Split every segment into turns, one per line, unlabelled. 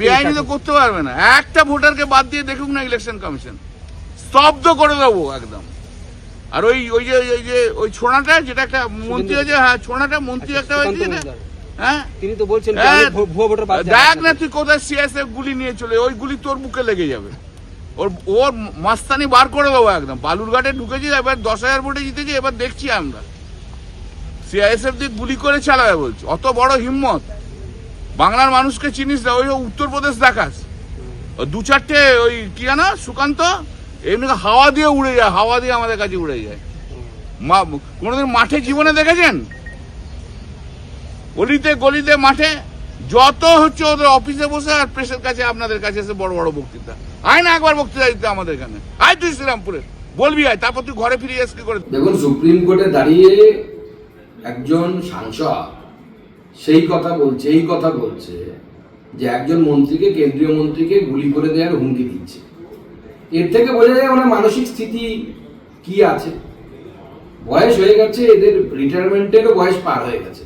বেআইনি তো করতে পারবে না। একটা ভোটারকে বাদ দিয়ে দেখুক না ইলেকশন কমিশন স্তব্ধ করে দেবো একদম। আর ওই ওই যে ওই যে ওই ছোড়াটা যেটা একটা মন্ত্রী হয়েছে হ্যাঁ ছোড়াটা মন্ত্রী একটা হয়েছে। হ্যাঁ?
তিনি তো বলছেন
হ্যাঁ, দেখ না তুই কোথায় সিএসএফ গুলি নিয়ে চলে ওই গুলি তোর বুকে লেগে যাবে। ওর ওর মাস্তানি বার করে দেবো একদম। বালুরঘাটে ঢুকেছি এবার দশ হাজার ভোটে জিতেছি এবার দেখছি আমরা। সিআইএসএফ দিয়ে গুলি করে চালাবে বলছি। অত বড় হিম্মত। বাংলার মানুষকে চিনিস না, ওই উত্তরপ্রদেশ দেখাস। দু চারটে ওই কি জানো, সুকান্ত? এমনি হাওয়া দিয়ে উড়ে যায়, হাওয়া দিয়ে আমাদের কাছে উড়ে যায়। মা, কোনোদিন মাঠে জীবনে দেখেছেন? গলিতে গলিতে মাঠে যত হচ্ছে ওদের অফিসে বসে আর প্রেসের কাছে আপনাদের কাছে এসে বড় বড় বক্তৃতা। আয় না, একবার বক্তৃতা দিতে আমাদের এখানে। আয় তুই শ্রীরামপুরে। বলবি আয়, তারপর তুই ঘরে ফিরে যাস কি করে?
দেখুন, সুপ্রিম কোর্টে দাঁড়িয়ে একজন সাংসদ সেই কথা বলছে, এই কথা বলছে যে একজন মন্ত্রীকে, কেন্দ্রীয় মন্ত্রীকে গুলি করে দেওয়ার হুমকি দিচ্ছে। এর থেকে বোঝা যায় ওনার মানসিক স্থিতি কি আছে। বয়স হয়ে গেছে, এদের রিটায়ারমেন্টেরও বয়স পার হয়ে গেছে।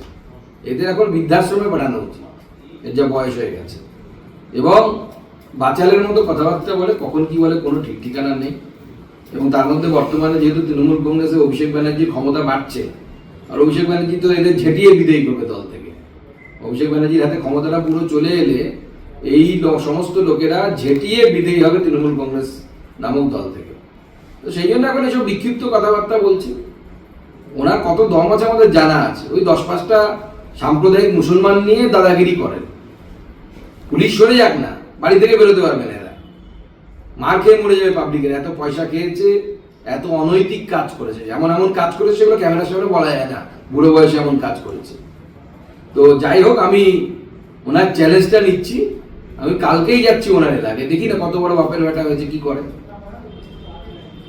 এদের এখন বৃদ্ধাশ্রমে পাঠানো উচিত, এর যা বয়স হয়ে গেছে। এবং বাচালের মতো কথাবার্তা বলে কখন কি বলে কোনো ঠিক ঠিকানা নেই। এবং তার মধ্যে বর্তমানে যেহেতু তৃণমূল কংগ্রেসে অভিষেক ব্যানার্জির ক্ষমতা বাড়ছে, আর অভিষেক ব্যানার্জি তো এদের ঝেঁটিয়ে বিদায়ী করবে দল থেকে। অভিষেক ব্যানার্জির হাতে ক্ষমতাটা পুরো চলে এলে এই সমস্ত লোকেরা ঝেঁটিয়ে বিদায়ী হবে তৃণমূল কংগ্রেস নামক দল থেকে। তো সেই জন্য এখন এসব বিক্ষিপ্ত কথাবার্তা বলছি। ওনার কত দম আছে আমাদের জানা আছে। ওই দশ পাঁচটা সাম্প্রদায়িক মুসলমান নিয়ে দাদাগিরি করেন। পুলিশ সরে যাক না, বাড়ি থেকে বেরোতে পারবে না এরা। মার খেয়ে মরে যাবে পাবলিকের। এত পয়সা খেয়েছে, এত অনৈতিক কাজ করেছে। এমন এমন কাজ করেছে, সেগুলো ক্যামেরার সামনে বলা যায় না। বুড়ো বয়সে এমন কাজ করেছে। তো যাই হোক, আমি ওনার চ্যালেঞ্জটা নিচ্ছি। আমি কালকেই যাচ্ছি ওনার এলাকায়। দেখি না কত বড় বাপের ব্যাটা হয়েছে, কি করে।